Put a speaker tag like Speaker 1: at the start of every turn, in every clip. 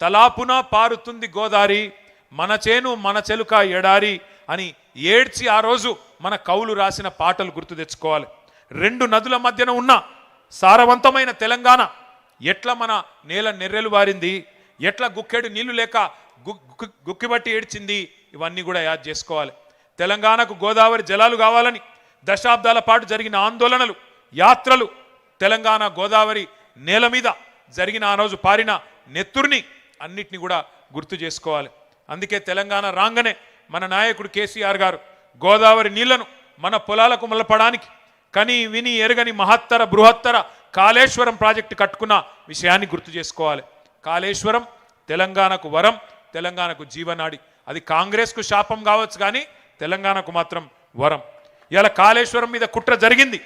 Speaker 1: తలాపున పారుతుంది గోదారి మన చేను మన చెలుక ఎడారి అని ఏడ్చి ఆ రోజు మన కవులు రాసిన పాటలు గుర్తు తెచ్చుకోవాలి. రెండు నదుల మధ్యన ఉన్న సారవంతమైన తెలంగాణ ఎట్లా మన నేల నెర్రెలు వారింది ఎట్లా గుక్కెడు నీళ్ళు లేక గుక్కిబట్టి ఏడ్చింది ఇవన్నీ కూడా యాద్ చేసుకోవాలి. తెలంగాణకు గోదావరి జలాలు కావాలని దశాబ్దాల పాటు జరిగిన ఆందోళనలు యాత్రలు తెలంగాణ గోదావరి నేల మీద జరిగిన ఆ రోజు పారిన నెత్తుర్ని అన్నిటిని కూడా గుర్తు చేసుకోవాలి. అందుకే తెలంగాణ రాగానే మన నాయకుడు కేసీఆర్ గారు గోదావరి నీళ్ళను మన పొలాలకు మలపడానికి కని విని ఎరగని మహత్తర బృహత్తర కాళేశ్వరం ప్రాజెక్టు కట్టుకున్న విషయాన్ని గుర్తు చేసుకోవాలి. కాళేశ్వరం తెలంగాణకు వరం తెలంగాణకు జీవనాడి. అది కాంగ్రెస్కు శాపం కావచ్చు కానీ తెలంగాణకు మాత్రం వరం. ఇలా కాళేశ్వరం మీద కుట్ర జరిగింది.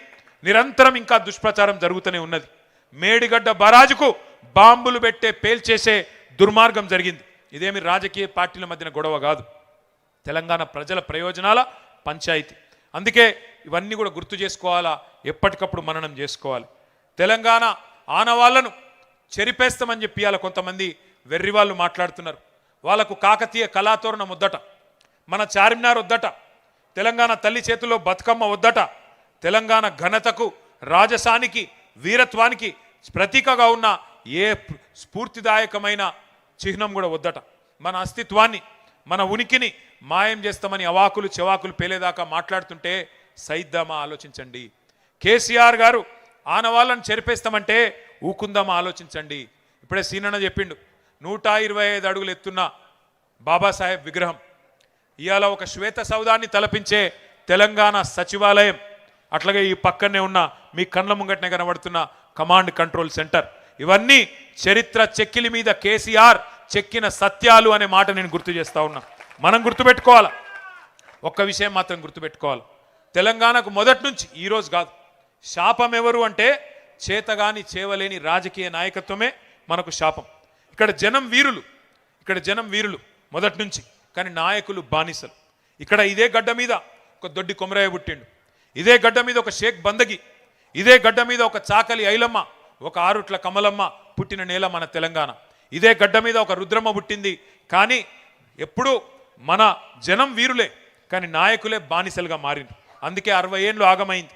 Speaker 1: నిరంతరం ఇంకా దుష్ప్రచారం జరుగుతూనే ఉన్నది. మేడిగడ్డ బరాజుకు బాంబులు పెట్టే పేల్చేసే దుర్మార్గం జరిగింది. ఇదేమి రాజకీయ పార్టీల మధ్యన గొడవ కాదు. తెలంగాణ ప్రజల ప్రయోజనాల పంచాయతీ. అందుకే ఇవన్నీ కూడా గుర్తు చేసుకోవాలా? ఎప్పటికప్పుడు మననం చేసుకోవాలి. తెలంగాణ ఆనవాళ్ళను చెరిపేస్తామని చెప్పి ఇవాళ కొంతమంది వెర్రి వాళ్ళు మాట్లాడుతున్నారు. వాళ్ళకు కాకతీయ కళాతోరణం వద్దట మన చార్మినార్ వద్దట తెలంగాణ తల్లి చేతిలో బతుకమ్మ వద్దట తెలంగాణ ఘనతకు రాజసానికి వీరత్వానికి ప్రతీకగా ఉన్న ఏ స్ఫూర్తిదాయకమైన చిహ్నం కూడా వద్దట. మన అస్తిత్వాన్ని మన ఉనికిని మాయం చేస్తామని అవాకులు చెవాకులు పేలేదాకా మాట్లాడుతుంటే సైద్దామా ఆలోచించండి. కేసీఆర్ గారు ఆనవాళ్ళను చెరిపేస్తామంటే ఊకుందామా ఆలోచించండి. ఇప్పుడే సీనన్న చెప్పిండు నూట ఇరవై ఐదు అడుగులు ఎత్తున్న బాబాసాహెబ్ విగ్రహం. ఇవాళ ఒక శ్వేత సౌదాన్ని తలపించే తెలంగాణ సచివాలయం. అట్లాగే ఈ పక్కనే ఉన్న మీ కండ్ల ముంగటనే కనబడుతున్న కమాండ్ కంట్రోల్ సెంటర్. ఇవన్నీ చరిత్ర చెక్కిలి మీద కేసీఆర్ చెక్కిన సత్యాలు అనే మాట నేను గుర్తు చేస్తా ఉన్నా. మనం గుర్తుపెట్టుకోవాలి? ఒక్క విషయం మాత్రం గుర్తుపెట్టుకోవాలి? తెలంగాణకు మొదటి నుంచి ఈరోజు కాదు. శాపం ఎవరు అంటే చేతగాని చేవలేని రాజకీయ నాయకత్వమే మనకు శాపం. ఇక్కడ జనం వీరులు ఇక్కడ జనం వీరులు మొదటి నుంచి కానీ నాయకులు బానిసలు. ఇక్కడ ఇదే గడ్డ మీద ఒక దొడ్డి కొమరయ్య పుట్టిండు. ఇదే గడ్డ మీద ఒక షేక్ బందగి. ఇదే గడ్డ మీద ఒక చాకలి ఐలమ్మ ఒక ఆరుట్ల కమలమ్మ పుట్టిన నేల మన తెలంగాణ. ఇదే గడ్డ మీద ఒక రుద్రమ్మ పుట్టింది. కానీ ఎప్పుడూ మన జనం వీరులే కానీ నాయకులే బానిసలుగా మారింది అందుకే అరవై ఏళ్ళు ఆగమైంది.